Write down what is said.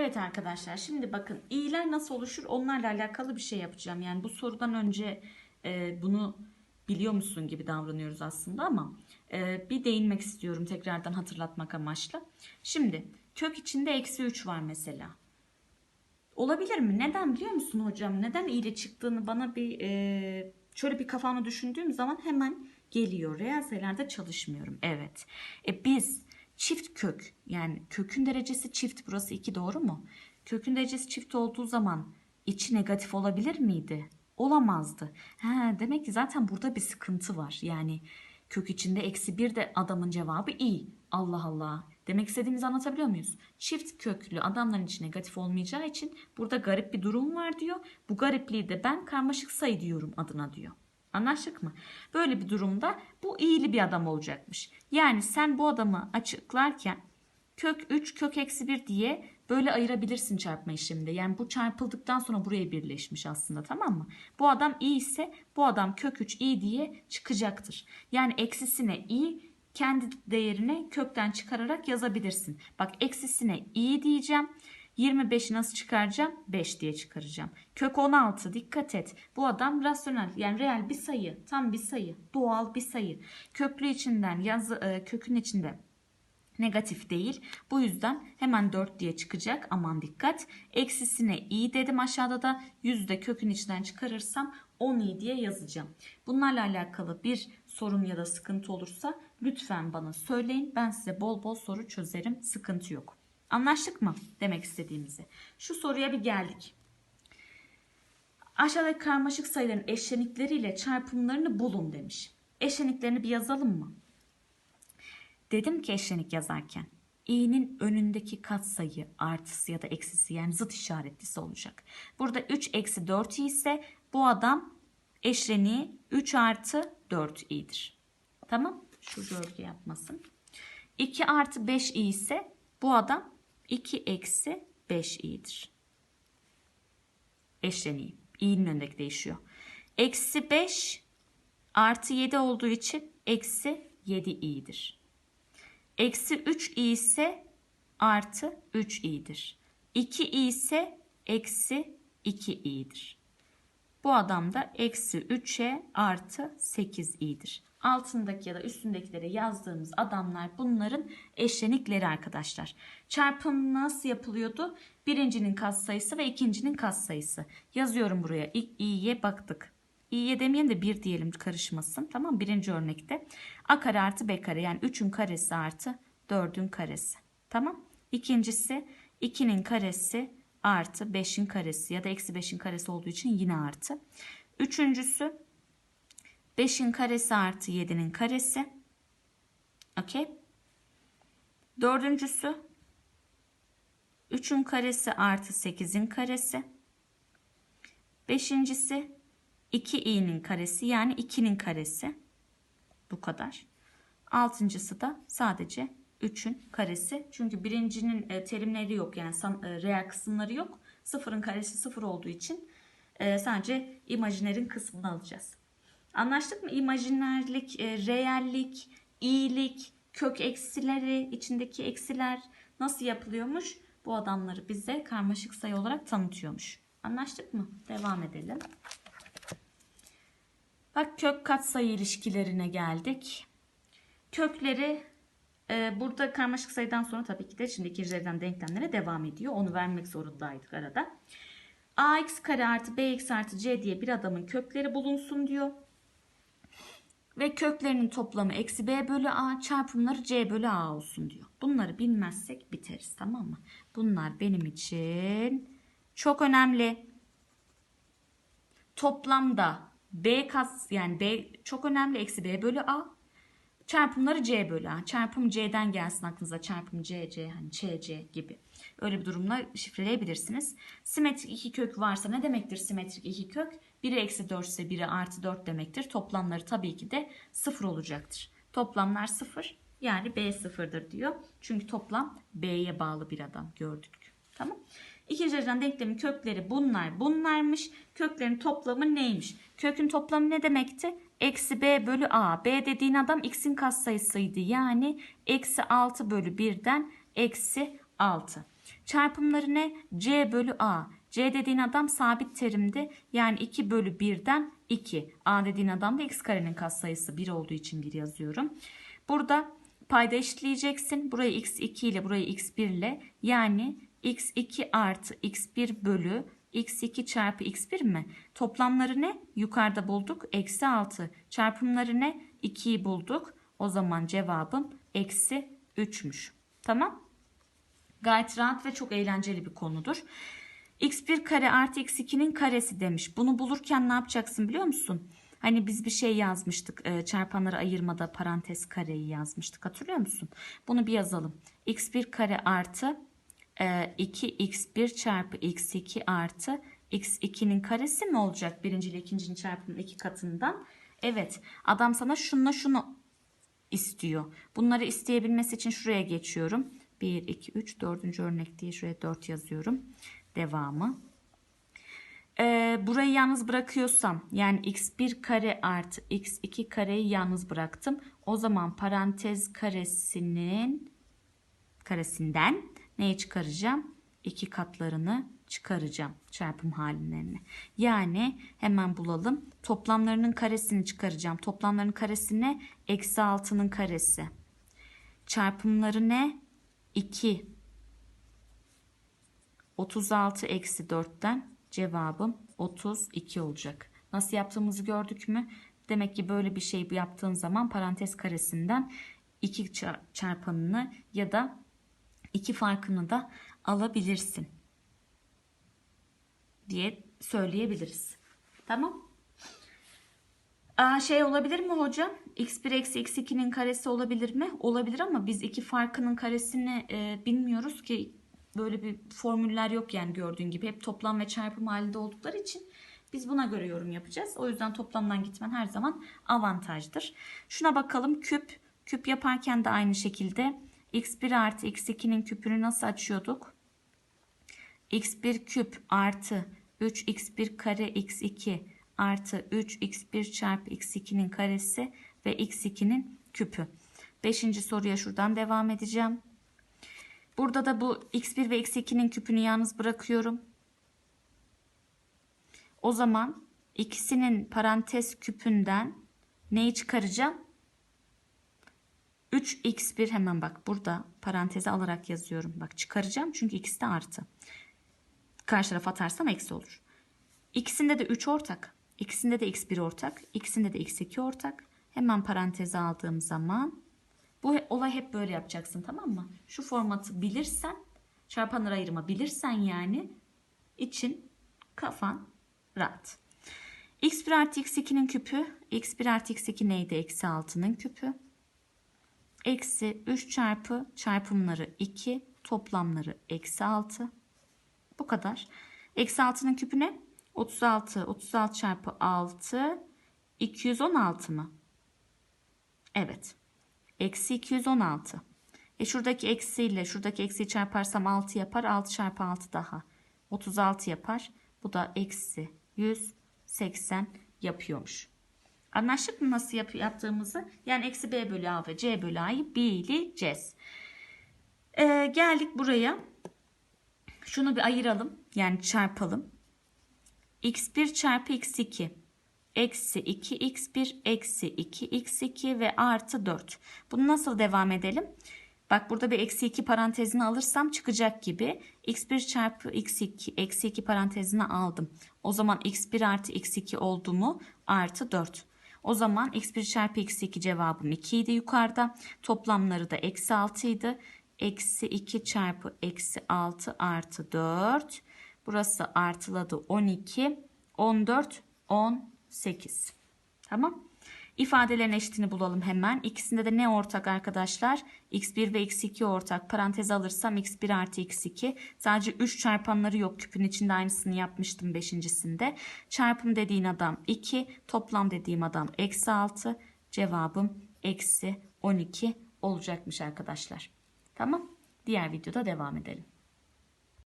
Evet arkadaşlar şimdi bakın iyiler nasıl oluşur onlarla alakalı bir şey yapacağım. Yani bu sorudan önce e, bunu biliyor musun gibi davranıyoruz aslında ama e, bir değinmek istiyorum tekrardan hatırlatmak amaçlı. Şimdi kök içinde eksi 3 var mesela. Olabilir mi? Neden biliyor musun hocam? Neden iyili çıktığını bana bir e, şöyle bir kafamı düşündüğüm zaman hemen geliyor. Reel sayılarda çalışmıyorum. Evet. E biz çift kök yani kökün derecesi çift burası 2 doğru mu? Kökün derecesi çift olduğu zaman içi negatif olabilir miydi? Olamazdı. He, demek ki zaten burada bir sıkıntı var. Yani kök içinde eksi bir de adamın cevabı iyi. Allah Allah. Demek istediğimizi anlatabiliyor muyuz? Çift köklü adamların içi negatif olmayacağı için burada garip bir durum var diyor. Bu garipliği de ben karmaşık sayı diyorum adına diyor. Anlaştık mı? Böyle bir durumda bu iyili bir adam olacakmış. Yani sen bu adamı açıklarken kök 3 kök eksi 1 diye böyle ayırabilirsin çarpma işleminde. Yani bu çarpıldıktan sonra buraya birleşmiş aslında tamam mı? Bu adam iyi ise bu adam kök 3 iyi diye çıkacaktır. Yani eksisine iyi kendi değerine kökten çıkararak yazabilirsin. Bak eksisine iyi diyeceğim. 25'i nasıl çıkaracağım? 5 diye çıkaracağım. Kök 16 dikkat et. Bu adam rasyonel yani reel bir sayı. Tam bir sayı. Doğal bir sayı. Köklü içinden yazı e, kökün içinde negatif değil. Bu yüzden hemen 4 diye çıkacak. Aman dikkat. Eksisine iyi dedim aşağıda da yüzde kökün içinden çıkarırsam 10 iyi diye yazacağım. Bunlarla alakalı bir sorun ya da sıkıntı olursa lütfen bana söyleyin. Ben size bol bol soru çözerim. Sıkıntı yok. Anlaştık mı demek istediğimizi? Şu soruya bir geldik. Aşağıdaki karmaşık sayıların eşlenikleriyle çarpımlarını bulun demiş. Eşleniklerini bir yazalım mı? Dedim ki eşlenik yazarken i'nin önündeki katsayı artısı ya da eksisi yani zıt işaretlisi olacak. Burada 3 eksi 4 i ise bu adam eşleniği 3 artı 4 i'dir. Tamam şu gölge yapmasın. 2 artı 5 i ise bu adam 2 eksi 5 i'dir. Eşleniği. i'nin önündeki değişiyor. Eksi 5 artı 7 olduğu için eksi 7 i'dir. Eksi 3 i ise artı 3 i'dir. 2 i ise eksi 2 i'dir. Bu adam da eksi 3'e artı 8 i'dir. Altındaki ya da üstündekileri yazdığımız adamlar bunların eşlenikleri arkadaşlar. Çarpım nasıl yapılıyordu? Birincinin katsayısı ve ikincinin katsayısı. Yazıyorum buraya. İlk i'ye baktık. i'ye demeyelim de 1 diyelim karışmasın. Tamam Birinci örnekte. a kare artı b kare yani 3'ün karesi artı 4'ün karesi. Tamam. İkincisi 2'nin karesi artı 5'in karesi ya da eksi 5'in karesi olduğu için yine artı. Üçüncüsü 5'in karesi artı 7'nin karesi. Okey. Dördüncüsü 3'ün karesi artı 8'in karesi. Beşincisi 2i'nin karesi yani 2'nin karesi. Bu kadar. Altıncısı da sadece 3'ün karesi. Çünkü birincinin e, terimleri yok yani e, reel kısımları yok. Sıfırın karesi sıfır olduğu için e, sadece imajinerin kısmını alacağız. Anlaştık mı? İmajinerlik, e, reellik, iyilik, kök eksileri, içindeki eksiler nasıl yapılıyormuş? Bu adamları bize karmaşık sayı olarak tanıtıyormuş. Anlaştık mı? Devam edelim. Bak kök katsayı ilişkilerine geldik. Kökleri e, burada karmaşık sayıdan sonra tabii ki de şimdi ikincilerden denklemlere devam ediyor. Onu vermek zorundaydık arada. ax kare artı bx artı c diye bir adamın kökleri bulunsun diyor. Ve köklerinin toplamı eksi b bölü a çarpımları c bölü a olsun diyor. Bunları bilmezsek biteriz tamam mı? Bunlar benim için çok önemli. Toplamda b kas yani b çok önemli eksi b bölü a çarpımları c bölü a. Çarpım c'den gelsin aklınıza çarpım c c hani c c gibi. Öyle bir durumla şifreleyebilirsiniz. Simetrik iki kök varsa ne demektir simetrik iki kök? Biri eksi 4 ise biri artı 4 demektir. Toplamları tabii ki de sıfır olacaktır. Toplamlar sıfır yani b sıfırdır diyor. Çünkü toplam b'ye bağlı bir adam gördük. Tamam. İkinci dereceden denklemin kökleri bunlar bunlarmış. Köklerin toplamı neymiş? Kökün toplamı ne demekti? Eksi b bölü a. b dediğin adam x'in katsayısıydı. Yani eksi 6 bölü 1'den eksi 6. Çarpımları ne? C bölü A. C dediğin adam sabit terimdi. Yani 2 bölü 1'den 2. A dediğin adam da x karenin katsayısı 1 olduğu için 1 yazıyorum. Burada payda eşitleyeceksin. Burayı x2 ile burayı x1 ile yani x2 artı x1 bölü x2 çarpı x1 mi? Toplamları ne? Yukarıda bulduk. Eksi 6. Çarpımları ne? 2'yi bulduk. O zaman cevabım eksi 3'müş. Tamam. Gayet rahat ve çok eğlenceli bir konudur. x1 kare artı x2'nin karesi demiş. Bunu bulurken ne yapacaksın biliyor musun? Hani biz bir şey yazmıştık. E, çarpanları ayırmada parantez kareyi yazmıştık. Hatırlıyor musun? Bunu bir yazalım. x1 kare artı e, 2x1 çarpı x2 artı x2'nin karesi mi olacak? Birinci ile ikincinin çarpımının iki katından. Evet. Adam sana şununla şunu istiyor. Bunları isteyebilmesi için şuraya geçiyorum. 1, 2, 3, 4. örnek diye şuraya 4 yazıyorum. Devamı. Ee, burayı yalnız bırakıyorsam yani x1 kare artı x2 kareyi yalnız bıraktım. O zaman parantez karesinin karesinden neyi çıkaracağım? İki katlarını çıkaracağım çarpım halinlerini. Yani hemen bulalım. Toplamlarının karesini çıkaracağım. Toplamların karesi ne? Eksi 6'nın karesi. Çarpımları ne? 2. 36 eksi 4'ten cevabım 32 olacak. Nasıl yaptığımızı gördük mü? Demek ki böyle bir şey yaptığın zaman parantez karesinden 2 çarpanını ya da 2 farkını da alabilirsin diye söyleyebiliriz. Tamam. Aa, şey olabilir mi hocam? x1 eksi x2'nin karesi olabilir mi? Olabilir ama biz iki farkının karesini e, bilmiyoruz ki böyle bir formüller yok yani gördüğün gibi. Hep toplam ve çarpım halinde oldukları için biz buna göre yorum yapacağız. O yüzden toplamdan gitmen her zaman avantajdır. Şuna bakalım küp. Küp yaparken de aynı şekilde x1 artı x2'nin küpünü nasıl açıyorduk? x1 küp artı 3x1 kare x2 artı 3x1 çarpı x2'nin karesi ve x2'nin küpü. Beşinci soruya şuradan devam edeceğim. Burada da bu x1 ve x2'nin küpünü yalnız bırakıyorum. O zaman ikisinin parantez küpünden neyi çıkaracağım? 3x1 hemen bak burada paranteze alarak yazıyorum. Bak çıkaracağım çünkü ikisi de artı. Karşı tarafa atarsam eksi olur. İkisinde de 3 ortak. İkisinde de x1 ortak. İkisinde de x2 ortak. Hemen paranteze aldığım zaman bu olay hep böyle yapacaksın tamam mı? Şu formatı bilirsen çarpanlar ayırma bilirsen yani için kafan rahat. x1 artı x2'nin küpü x1 artı x2 neydi? Eksi 6'nın küpü. Eksi 3 çarpı çarpımları 2 toplamları eksi 6. Bu kadar. Eksi 6'nın küpü ne? 36. 36 çarpı 6. 216 mı? Evet. Eksi 216. E şuradaki eksiyle şuradaki eksiyi çarparsam 6 yapar. 6 çarpı 6 daha. 36 yapar. Bu da eksi 180 yapıyormuş. Anlaştık mı nasıl yap yaptığımızı? Yani eksi b bölü a ve c bölü a'yı bileceğiz. Ee, geldik buraya. Şunu bir ayıralım. Yani çarpalım. X1 çarpı x2 eksi 2x1 eksi 2x2 ve artı 4. Bunu nasıl devam edelim? Bak burada bir eksi 2 parantezini alırsam çıkacak gibi. x1 çarpı x2 eksi 2 parantezini aldım. O zaman x1 artı x2 oldu mu? Artı 4. O zaman x1 çarpı x2 cevabım 2 idi yukarıda. Toplamları da eksi 6 idi. Eksi 2 çarpı eksi 6 artı 4. Burası artıladı 12. 14, 18. Tamam. İfadelerin eşitini bulalım hemen. İkisinde de ne ortak arkadaşlar? x1 ve x2 ortak. Parantez alırsam x1 artı x2. Sadece 3 çarpanları yok. Küpün içinde aynısını yapmıştım beşincisinde. Çarpım dediğin adam 2. Toplam dediğim adam eksi 6. Cevabım eksi 12 olacakmış arkadaşlar. Tamam. Diğer videoda devam edelim.